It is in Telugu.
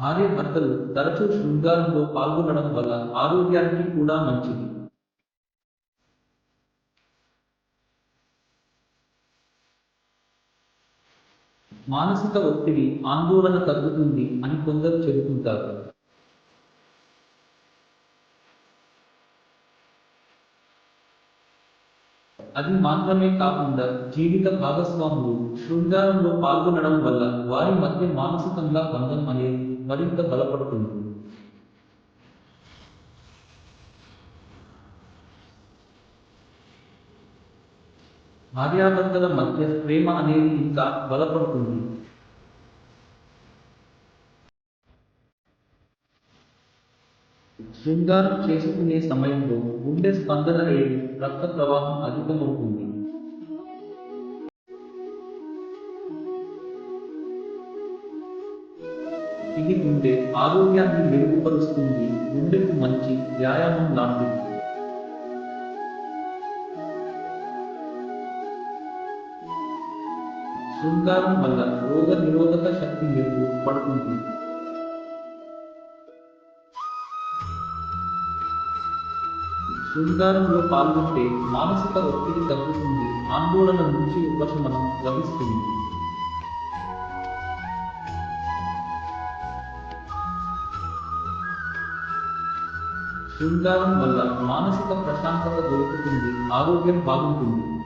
భార్య భర్తలు తరచూ శృంగారంలో పాల్గొనడం వల్ల ఆరోగ్యానికి కూడా మంచిది. మానసిక ఒత్తిడి ఆందోళన తగ్గుతుంది అని కొందరు చెబుతుంటారు. అది మాత్రమే కాకుండా జీవిత భాగస్వాములు శృంగారంలో పాల్గొనడం వల్ల వారి మధ్య మానసికంగా బంధం అనేది మరింత బలపడుతుంది. భార్యాభర్తల మధ్య ప్రేమ అనేది ఇంకా బలపడుతుంది. శృంగారం చేసుకునే సమయంలో గుండె స్పందన రేటు రక్త ప్రవాహం అధికమవుతుంది. ఇది గుండె ఆరోగ్యాన్ని మెరుగుపరుస్తుంది గుండెకు మంచి వ్యాయామం లాంటిది. శృంగారం వల్ల రోగ నిరోధక శక్తి మెరుగుపడుతుంది. శృంగారంలో పాల్గొంటే మానసిక ఒత్తిడి తగ్గుతుంది. ఆందోళన నుంచి ఉపశమనం లభిస్తుంది. శృంగారం వల్ల మానసిక ప్రశాంతత దొరుకుతుంది ఆరోగ్యం బాగుంటుంది.